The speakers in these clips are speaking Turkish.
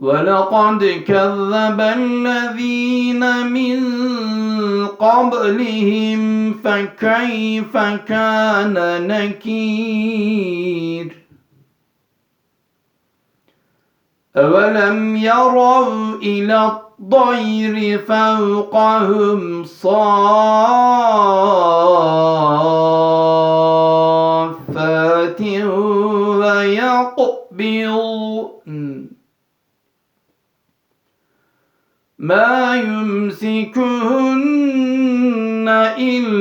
ولقد كذب الذين من قبلهم فكيف كان نكير؟ أولم يروا إلى الطير فوقهم صافات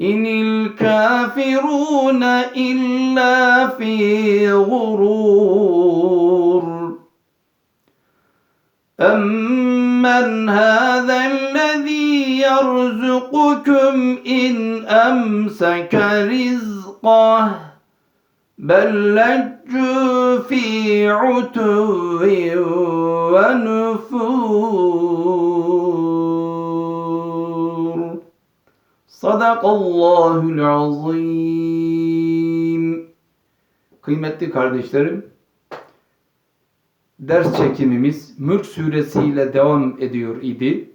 إن الكافرون إلا في غرور. أمن هذا الذي يرزقكم إن أمسك رزقه؟ بل لجوا في عتو ونفور. Sadakallahul azim. Kıymetli kardeşlerim, ders çekimimiz Mülk Suresi devam ediyor idi.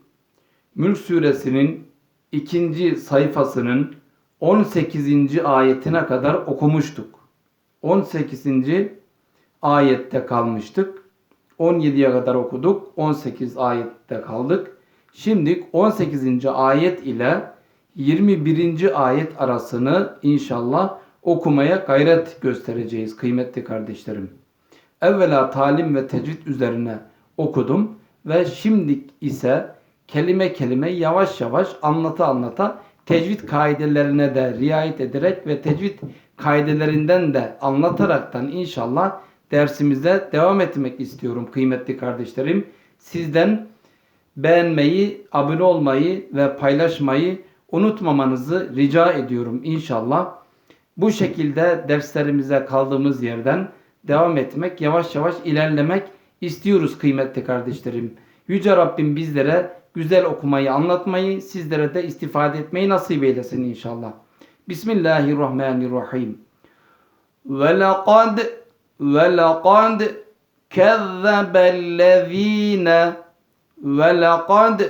Mülk Suresinin ikinci sayfasının 18. ayetine kadar okumuştuk. 18. ayette kalmıştık. 17'ye kadar okuduk. 18 ayette kaldık. Şimdi 18. ayet ile 21. ayet arasını inşallah okumaya gayret göstereceğiz kıymetli kardeşlerim. Evvela talim ve tecvid üzerine okudum ve şimdi ise kelime kelime yavaş yavaş anlata anlata tecvid kaidelerine de riayet ederek ve tecvid kaidelerinden de anlataraktan inşallah dersimize devam etmek istiyorum kıymetli kardeşlerim. Sizden beğenmeyi, abone olmayı ve paylaşmayı unutmamanızı rica ediyorum inşallah. Bu şekilde derslerimize kaldığımız yerden devam etmek, yavaş yavaş ilerlemek istiyoruz kıymetli kardeşlerim. Yüce Rabbim bizlere güzel okumayı, anlatmayı, sizlere de istifade etmeyi nasip eylesin inşallah. Bismillahirrahmanirrahim. Ve lekad ve lekad kezzebellezine ve lekad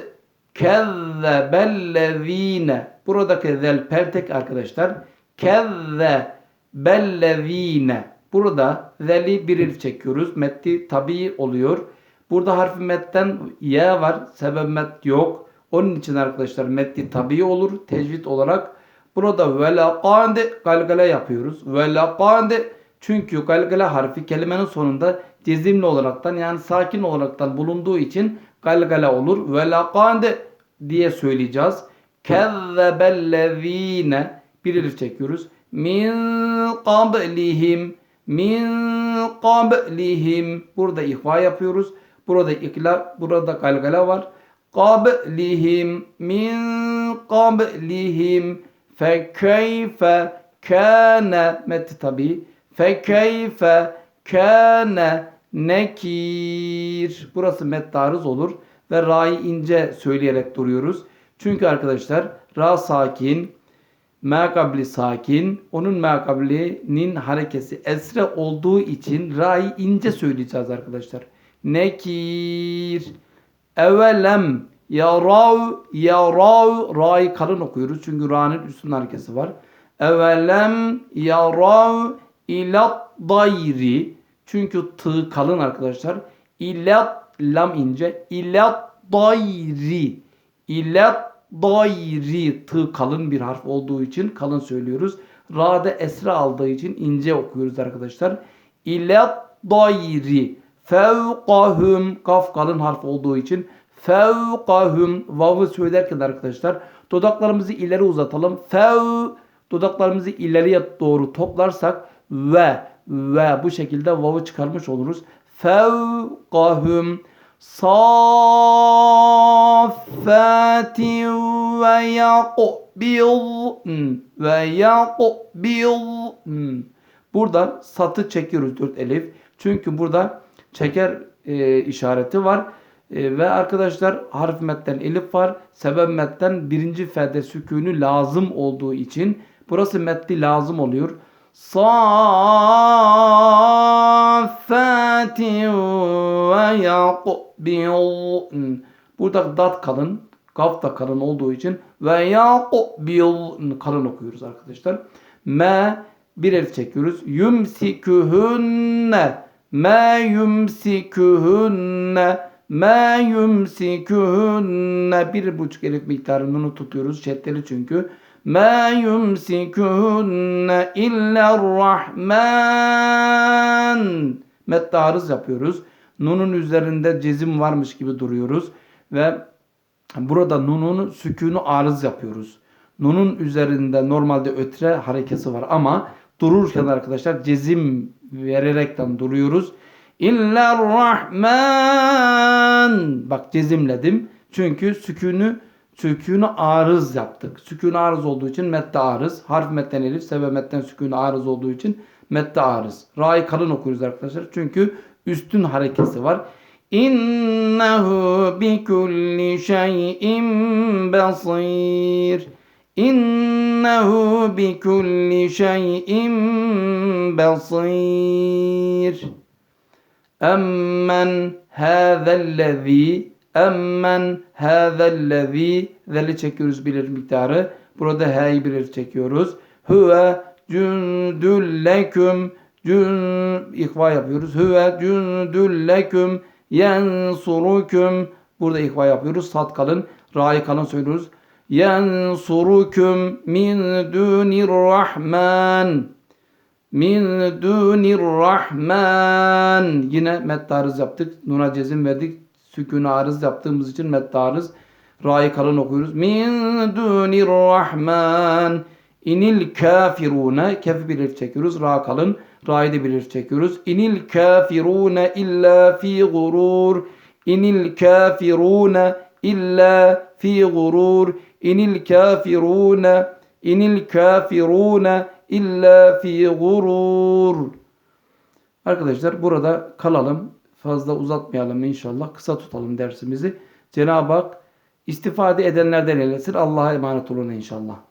kezzebellezine buradaki zel peltek arkadaşlar kezzebellezine burada zeli bir elif çekiyoruz. Metti tabi oluyor. Burada harfi metten ya var. Sebep met yok. Onun için arkadaşlar metti tabi olur. Tecvid olarak. Burada velakande galgale yapıyoruz. Velakande çünkü galgale harfi kelimenin sonunda cezimli olaraktan yani sakin olaraktan bulunduğu için galgale olur. Velakande diye söyleyeceğiz. Kezzebellezine bir elif çekiyoruz. Min qablihim min qablihim burada ihva yapıyoruz. Burada ikla, burada galgala var. Qablihim min qablihim fe keyfe kana met tabi fe keyfe kana nekir. Burası met olur ve ra'yı ince söyleyerek duruyoruz. Çünkü arkadaşlar ra sakin, makabli sakin, onun makablinin harekesi esre olduğu için ra'yı ince söyleyeceğiz arkadaşlar. Nekir. Evelem yarav yarav ra'yı kalın okuyoruz çünkü ra'nın üstün harekesi var. Evelem yarav ila dayri çünkü tı kalın arkadaşlar. İlat lam ince. İlat dayri. İlat dayri tı kalın bir harf olduğu için kalın söylüyoruz. Ra'da esra aldığı için ince okuyoruz arkadaşlar. İle dayri fevkahum kaf kalın harf olduğu için fevkahum vav'ı söylerken arkadaşlar dudaklarımızı ileri uzatalım. Fev dudaklarımızı ileriye doğru toplarsak ve ve bu şekilde vav'ı çıkarmış oluruz. Fevkahum saffati ve yakbil Buradan satı çekiyoruz 4 elif. Çünkü burada çeker e, işareti var. E, ve arkadaşlar harf metten elif var. Sebep metten birinci fede sükûnü lazım olduğu için burası metli lazım oluyor. Saffati ve yakbil Burada dat kalın, gaf da kalın olduğu için ve yakbil kalın okuyoruz arkadaşlar. Me bir elif çekiyoruz. Yumsikühünne me yumsikühünne me yumsikühünne bir buçuk elif miktarını tutuyoruz. Şeddeli çünkü. Me yumsikühünne illa rahman Mette arız yapıyoruz. Nunun üzerinde cezim varmış gibi duruyoruz. Ve burada nunun sükûnu arız yapıyoruz. Nunun üzerinde normalde ötre harekesi var ama dururken arkadaşlar cezim vererekten duruyoruz. İlla rahman bak cezimledim. Çünkü sükûnü sükûnu arız yaptık. Sükûnu arız olduğu için mette arız. Harf metten elif, sebep metten sükûnu arız olduğu için mette arız. Ra'yı kalın okuyoruz arkadaşlar. Çünkü üstün harekesi var. İnnehu bi kulli şeyin basir. İnnehu bi kulli şeyin basir. Emmen hâzellezî Emmen hâzellezî Zeli çekiyoruz bilir miktarı. Burada h'yi bilir çekiyoruz. Huve cündül leküm cün ihva yapıyoruz. Huve cündül leküm yensuruküm Burada ihva yapıyoruz. Sat kalın. Ra'yı kalın söylüyoruz. Yensuruküm min dunir rahman min dunir rahman yine mettarız yaptık. Nuna cezim verdik. Sükûnu arız yaptığımız için mettarız. Ra'yı kalın okuyoruz. Min dunir rahman inil kafirune kef bilir çekiyoruz. Ra kalın. Ra'yı da bilir çekiyoruz. İnil kafirune illa fi gurur. İnil kafirune illa fi gurur. İnil kafirune inil kafirune illa fi gurur. Arkadaşlar burada kalalım. Fazla uzatmayalım inşallah. Kısa tutalım dersimizi. Cenab-ı Hak istifade edenlerden eylesin. Allah'a emanet olun inşallah.